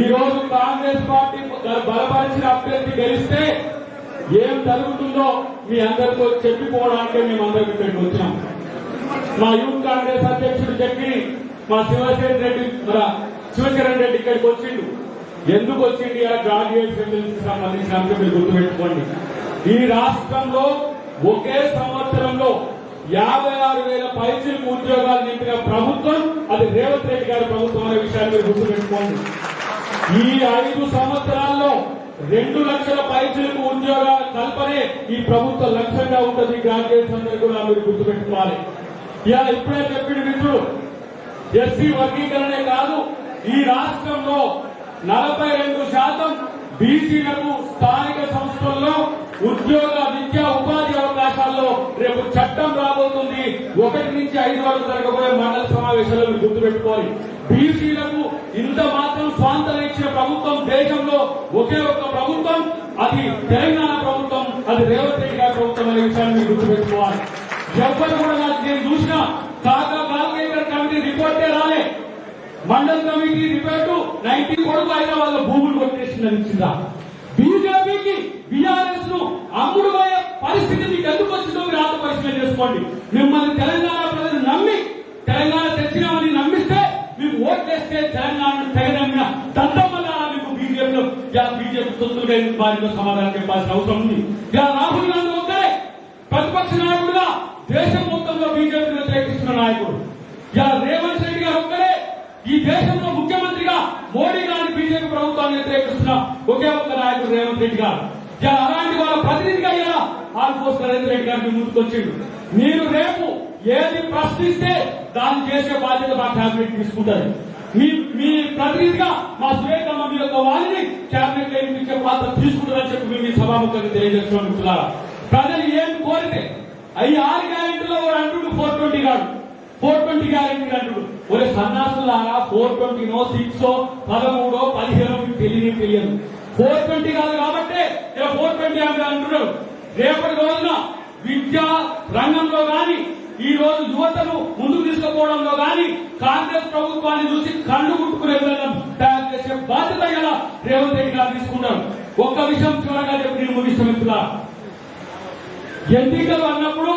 ఈ రోజు కాంగ్రెస్ పార్టీ బలపరిచిన అభ్యర్థి గెలిస్తే ఏం జరుగుతుందో మీ అందరితో చెప్పిపోవడానికే మేము అందరికి ఇక్కడికి వచ్చాం మా యూత్ కాంగ్రెస్ అధ్యక్షుడు చెప్పి మా శివసేన రెడ్డి మన శివచరణ్ రెడ్డి ఇక్కడికి వచ్చిండు. ఎందుకు వచ్చింది ఆ గ్రాడ్యుయేట్ సెంటెన్స్ సంబంధించిన అంశం మీరు గుర్తుపెట్టుకోండి. ఈ రాష్ట్రంలో ఒకే సంవత్సరంలో యాభై ఆరు వేల పైసలకు ఉద్యోగాలు నింపిన ప్రభుత్వం అది రేవంత్ రెడ్డి గారి ప్రభుత్వం అనే విషయాన్ని మీరు గుర్తుపెట్టుకోండి. ఈ ఐదు సంవత్సరాల్లో రెండు లక్షల పైసలకు ఉద్యోగ కల్పనే ఈ ప్రభుత్వ లక్ష్యంగా ఉంటుంది. గ్రాడ్యుయేట్స్ అందరూ కూడా మీరు గుర్తుపెట్టుకోవాలి. ఇలా ఇప్పుడే చెప్పిన మిత్రుడు ఎస్సీ వర్గీకరణే కాదు ఈ రాష్ట్రంలో నలభై రెండు శాతం బీసీలకు స్థానిక సంస్థల్లో ఉద్యోగ విద్యా ఉపాధి అవకాశాల్లో రేపు చట్టం రాబోతుంది. ఒకటి నుంచి ఐదు వరకు జరగబోయే మండల సమావేశాల్లో మీరు గుర్తుపెట్టుకోవాలి. బీసీలకు ఇంత మాత్రం స్వాతంత్రం ఇచ్చిన ప్రభుత్వం దేశంలో ఒకే ఒక్క ప్రభుత్వం అది తెలంగాణ ప్రభుత్వం అది రేవంత్ రెడ్డి గారి ప్రభుత్వం అనే విషయాన్ని మీరు గుర్తుపెట్టుకోవాలి. ఎవరు కూడా నాకు నేను చూసిన కాకా కాల్కేకర్ కమిటీ రిపోర్టే రాలే. మండల్ కమిటీ రిపోర్టు నైన్టీ కొడుకు అయిన వాళ్ళ భూములు కొట్టేసిందని ఇచ్చిందా? బీజేపీకి బీఆర్ఎస్ను అమ్ముడు పోయే పరిస్థితి మీకు ఎందుకు వచ్చిందో మీరు ఆత్మపరిశీలన చేసుకోండి. మిమ్మల్ని తెలంగాణ ప్రజలు నమ్మి తెలంగాణ తెచ్చినామని నమ్మిస్తే మీకు ఓట్లేస్తే తెలంగాణను తెగనమ్మిన దంతమ్మలా మీకు బీజేపీలో. ఇలా బీజేపీ తొత్తులుగా వారితో సమాధానం చెప్పాల్సిన అవసరం ఉంది. ఇలా రాహుల్ గాంధీ ఒక్కరే ప్రతిపక్ష నాయకుడుగా దేశం మొత్తంలో బీజేపీని వ్యతిరేకిస్తున్న నాయకుడు. ఇలా రేవంత్ రెడ్డి గారు ఒక్కరే ఈ దేశంలో మోడీ గారిని బీజేపీ ప్రభుత్వాన్ని వ్యతిరేకిస్తున్న ఒకే ఒక్క నాయకుడు రేవంత్ రెడ్డి గారు. ఇలా అలాంటి వాళ్ళ ప్రతినిధిగా ఇలా ఆల్ఫోస్ నరేంద్ర రెడ్డి గారిని ముందుకొచ్చిండు. మీరు రేపు ఏది ప్రశ్నిస్తే దాన్ని చేసే బాధ్యత మా క్యాబినెట్ తీసుకుంటారు మీ మీ ప్రతినిధిగా మా సురేఖమ్మ మీ యొక్క వారిని క్యాబినెట్లో పాత్ర తీసుకుంటారని చెప్పి మేము ఈ సభాముఖంగా తెలియజేస్తున్నాం మిత్రులారా. ప్రజలు ఏం కోరితే అవి ఆరు గ్యారెంటీలో వాడు అంటుండు ఫోర్ ట్వంటీ కాదు ఫోర్ ట్వంటీ గ్యారెంటీ అంటుడు. ఒరే సన్నాసులారా ఫోర్ ట్వంటీనో సిక్స్ పదమూడో పదిహేనో మీకు తెలియని తెలియదు. ఫోర్ ట్వంటీ కాదు కాబట్టి ఇలా ఫోర్ ట్వంటీ అని అంటున్నారు రేపటి రోజున విద్యా రంగంలో కానీ ఈ రోజు యువతను ముందుకు తీసుకుపోవడంలో కానీ కాంగ్రెస్ ప్రభుత్వాన్ని చూసి కళ్ళు కుట్టుకునే విధంగా తయారు చేసే బాధ్యత ఇలా రేవంత్ రెడ్డి గారు తీసుకున్నారు ఒక్క విషయం చివరగా చెప్పి నేను ముగిస్తాను ఎన్నికలు అన్నప్పుడు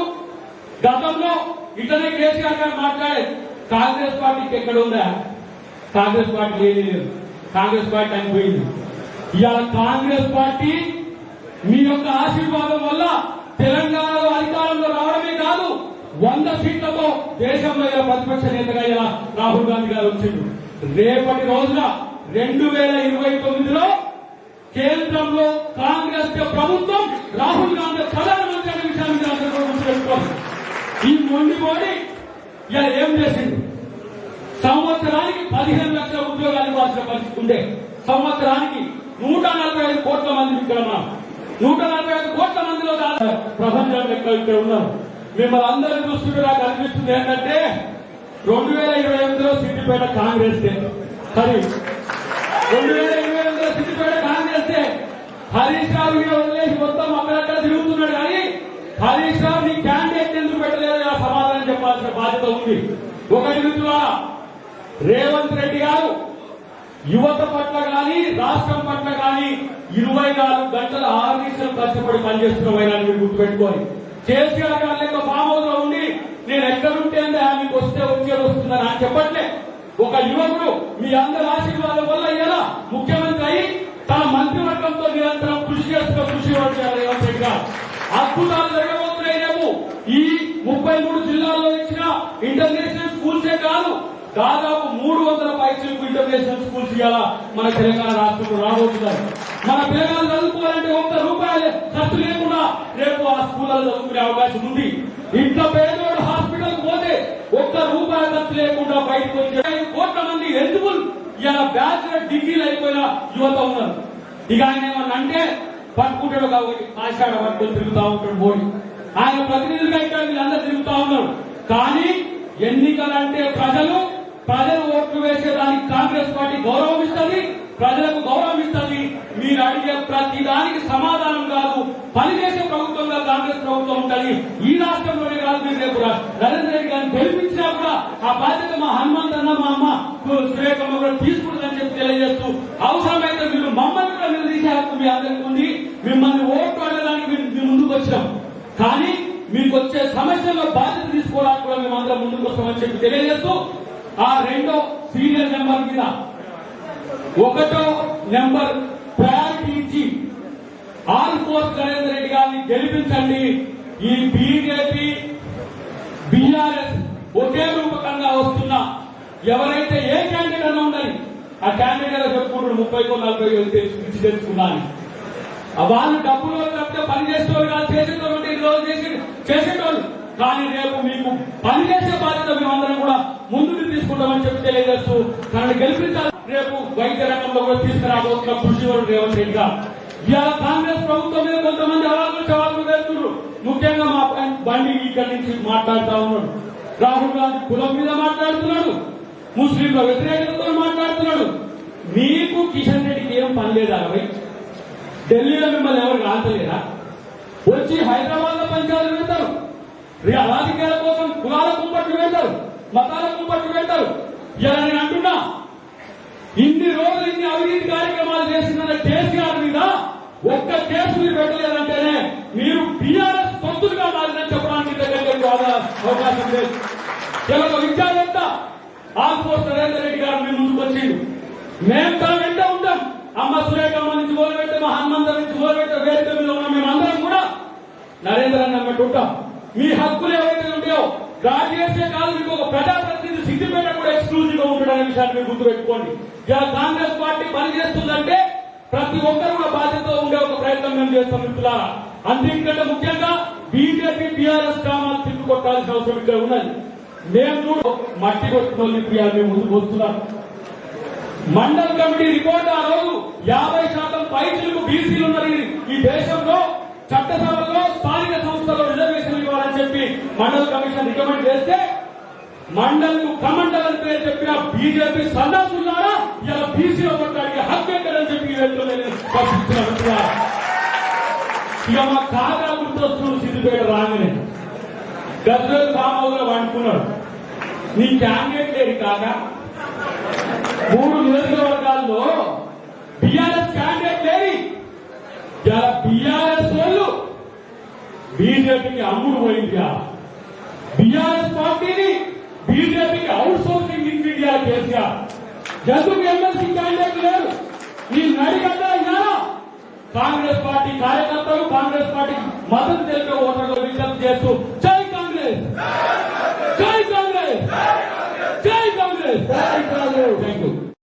గతంలో ఇతనే కేసీఆర్ గారు మాట్లాడేది కాంగ్రెస్ పార్టీకి ఎక్కడ ఉందా? కాంగ్రెస్ పార్టీ లేదు. కాంగ్రెస్ పార్టీ అయిపోయింది. ఇవాళ కాంగ్రెస్ పార్టీ మీ యొక్క ఆశీర్వాదం వల్ల తెలంగాణలో అధికారంలో రావడమే కాదు వంద సీట్లతో దేశంలో ఇలా ప్రతిపక్ష నేతగా ఇలా రాహుల్ గాంధీ గారు వచ్చిండు రేపటి రోజున రెండు వేల ఇరవై తొమ్మిదిలో కేంద్రంలో కాంగ్రెస్ ప్రభుత్వం రాహుల్ గాంధీ ప్రధానమంత్రి అనే విషయాన్ని ఈ మొండిపోయి ఇలా ఏం చేసింది సంవత్సరానికి పదిహేను లక్షల ఉద్యోగాలు ఇవ్వాల్సిన పరిస్థితి ఉండే సంవత్సరానికి నూట నలభై ఐదు కోట్ల మంది ఇక్కడ ఉన్నాం నూట నలభై ఐదు కోట్ల మందిలో ప్రపంచం ప్రపంచంలో ఇక్కడ ఉన్నారు. మిమ్మల్ని అందరూ చూస్తుంటే నాకు అనిపిస్తుంది ఏంటంటే రెండు వేల ఇరవై ఎనిమిదిలో సిద్దిపేట కాంగ్రెస్ సరే. రెండు వేల ఇరవై ఎనిమిదిలో సిద్దిపేట కాంగ్రెస్ డే. హరీష్ రావు మీద వదిలేసి మొత్తం అక్కడక్కడ తిరుగుతున్నాడు కానీ హరీష్ రావు నీ క్యాండిడేట్ ఎందుకు పెట్టలేదు ఇలా సమాధానం చెప్పాల్సిన బాధ్యత ఉంది ఒకటి మిత్రులారా రేవంత్ రెడ్డి గారు యువత పట్ల కానీ రాష్ట్రం పట్ల కానీ ఇరవై నాలుగు గంటల ఆర్మీసీలు కష్టపడి పనిచేస్తున్న వైరాన్ని మీరు గుర్తుపెట్టుకోవాలి కేసీఆర్ గారి యొక్క ఫామ్ హౌస్లో ఉండి నేను ఎక్కడుంటే మీకు వస్తే ఉద్యోగం వస్తుందని అని చెప్పట్లే. ఒక యువకుడు మీ అందరి ఆశీర్వాదం వల్ల ఇలా ముఖ్యమంత్రి అయి తన మంత్రివర్గంతో నిరంతరం కృషి చేస్తున్న కృషి చేయాలి? రేవంత్ రెడ్డి గారు. అద్భుతాలు జరగబోతున్నాయి రేపు ఈ ముప్పై మూడు జిల్లాల్లో ఇచ్చిన ఇంటర్నేషనల్ స్కూల్సే కాదు దాదాపు మూడు వందల పైసలకు ఇంటర్నేషనల్ స్కూల్స్ ఇవాళ మన తెలంగాణ రాష్ట్రంలో రాబోతున్నారు. మన పిల్లగాలు చదువుకోవాలంటే ఒక్క రూపాయలు ఖర్చు లేకుండా రేపు ఆ స్కూళ్ళలో చదువుకునే అవకాశం ఉంది. ఇంట్లో పేదోడు హాస్పిటల్ పోతే ఒక్క రూపాయి ఖర్చు లేకుండా బయటకు వచ్చే కోట్ల మంది ఎలిజిబుల్ ఇలా బ్యాచులర్ డిగ్రీలు అయిపోయిన యువత ఉన్నారు? ఇక ఆయన ఏమన్నా అంటే పట్టుకుంటాడు కాబట్టి ఆషాఢ పట్టుకొని తిరుగుతా ఉంటాడు మోడీ ఆయన ప్రతినిధులుగా ఇక్కడ వీళ్ళందరూ తిరుగుతా ఉన్నారు. కానీ ఎన్నికలంటే ప్రజలు ప్రజలు ఓట్లు వేసేదానికి కాంగ్రెస్ పార్టీ గౌరవం ఇస్తుంది ప్రజలకు గౌరవం ఇస్తుంది మీరు అడిగే ప్రతి దానికి సమాధానం కాదు. పనిచేసే ప్రభుత్వంగా కాంగ్రెస్ ప్రభుత్వం ఉంటుంది. ఈ రాష్ట్రంలోనే కాదు మీరు రేపు రా- నరేంద్ర రెడ్డి గారిని గెలిపించినా కూడా ఆ బాధ్యత మా హనుమంత్ అన్న మా అమ్మ సురేఖమ్మ కూడా తీసుకుంటుందని చెప్పి తెలియజేస్తూ అవసరమైతే మీరు మమ్మల్ని కూడా నిలదీసే హక్కు మీ అందరికీ ఉంది. మిమ్మల్ని ఓట్లు అడగడానికి మేము ముందుకు వచ్చాం. కానీ మీకు వచ్చే సమస్యల్లో బాధ్యత తీసుకోవడానికి కూడా మేము అందరం ముందుకు వస్తామని చెప్పి తెలియజేస్తూ ఆ రెండో సీనియర్ నెంబర్ మీద ఒకటో నెంబర్ ప్రయారిటీ ఇచ్చి ఆల్ ఫోర్స్ నరేంద్ర రెడ్డి గారిని గెలిపించండి. ఈ బీజేపీ బీఆర్ఎస్ ఒకే రూపకంగా వస్తున్న ఎవరైతే ఏ క్యాండిడేట్ అన్నా ఉండాలి ఆ క్యాండిడేట్ చెప్పుకుంటాడు ముప్పై నలభై వేలు ఇచ్చి తెలుసుకున్నాను వాళ్ళు డబ్బులు తప్పితే పని చేసేవాళ్ళు కాదు చేసేటోళ్ళు ఈ రోజు చేసి చేసేటోళ్ళు. కానీ రేపు మీకు పనిచేసే బాధ్యత మేమందరం కూడా ముందుకు తీసుకుంటామని చెప్పి తెలియజేస్తూ తనని గెలిపించాలి. రేపు వైద్య రంగంలో కూడా తీసుకురాబోతున్న కృషి రేవంత్ రెడ్డి గారు. ఇవాళ కాంగ్రెస్ ప్రభుత్వం మీద కొంతమంది అవాకులు సవాళ్ళు వేస్తున్నారు. ముఖ్యంగా మా బండి ఇక్కడి నుంచి మాట్లాడుతా ఉన్నాడు. రాహుల్ గాంధీ కులం మీద మాట్లాడుతున్నాడు. ముస్లింల వ్యతిరేకతతో మాట్లాడుతున్నాడు. మీకు కిషన్ రెడ్డికి ఏం పని లేదా ఢిల్లీలో మిమ్మల్ని ఎవరు రాంతలేరా వచ్చి హైదరాబాద్లో పంచాయతీలు పెడతారు. రాజకీయాల కోసం కులాల కుంపట్లు వెళ్తారు మతాల కుంపట్లు వెళ్తారు. ఇలా నేను అంటున్నా ఇన్ని రోజులు ఇన్ని అవినీతి కార్యక్రమాలు చేసిన కేసీఆర్ మీద ఒక్క కేసు మీరు పెట్టలేదంటేనే మీరు బీఆర్ఎస్ సొంతులుగా మారిందని చెప్పడానికి దగ్గర అవకాశం లేదు. ఇలా విద్యావేత్త ఆల్ఫోర్స్ నరేందర్ రెడ్డి గారు మీ ముందుకు వచ్చిండు. మేము తన వెంట ఉంటాం. అమ్మ సురేఖమ్మ నుంచి మొదలుపెట్టి మా హనుమంత నుంచి మొదలుపెట్టి వేదిక మీద ఉన్న మేమందరం కూడా నరేంద్ర అన్న వెంట ఉంటాం. మీ హక్కులు ఏవైతే ఉంటాయో రాజకీయ కాదు మీకు ఒక ప్రజాప్రతినిధి సిద్దిపేట కూడా ఎక్స్క్లూజివ్గా ఉంటాడనే విషయాన్ని మీరు గుర్తుపెట్టుకోండి. ఇలా కాంగ్రెస్ పార్టీ పనిచేస్తుందంటే ప్రతి ఒక్కరు కూడా బాధ్యతతో ఉండే ఒక ప్రయత్నం మేము చేస్తాం మిత్రులారా. అందుకంటే ముఖ్యంగా బీజేపీ బీఆర్ఎస్ గ్రామాలు తిప్పి కొట్టాల్సిన అవసరం ఇక్కడ ఉన్నది. మేము చూడు మట్టి కొట్టుకోవాలి ఇప్పుడు మేము ముందుకు వస్తున్నాం. మండల్ కమిటీ రిపోర్ట్ ఆ రోజు యాభై శాతం పైచులకు బీసీలు ఉన్నారు ఈ- దేశంలో చట్టసభలో స్థానిక సంస్థ మండల్ కమిషన్ రికమెండ్ చేస్తే మండల్ కమండల్ అని పేరు చెప్పిన బీజేపీ సన్నాసులారా ఇలా బీసీలో కొట్టడానికి హక్కు ఎక్కడని చెప్పి ఇక మా కాగా గుర్తొస్తున్నాడు సిద్దిపేట రాగానే. గజ్వేల్ రామోదలో అనుకున్నాడు నీ క్యాండిడేట్ లేడు కాగా మూడు నియోజకవర్గాల్లో బిఆర్ఎస్ క్యాండిడేట్ లేని ఇలా బిఆర్ఎస్ వాళ్ళు బీజేపీకి అమ్ముడు పోయింది బిఆర్ఎస్ పార్టీని బీజేపీకి outsourcing in India KCR ఎందుకు ఎమ్మెల్సీ క్యాండిడేట్ లేరు. ఈ నడిగడ్డ ఇన్నారా కాంగ్రెస్ పార్టీ కార్యకర్తలు కాంగ్రెస్ పార్టీ మద్దతు తెలిపే ఓటర్లు విజ్ఞప్తి చేస్తూ జై కాంగ్రెస్! జై కాంగ్రెస్! జై కాంగ్రెస్! జై కాంగ్రెస్! Thank you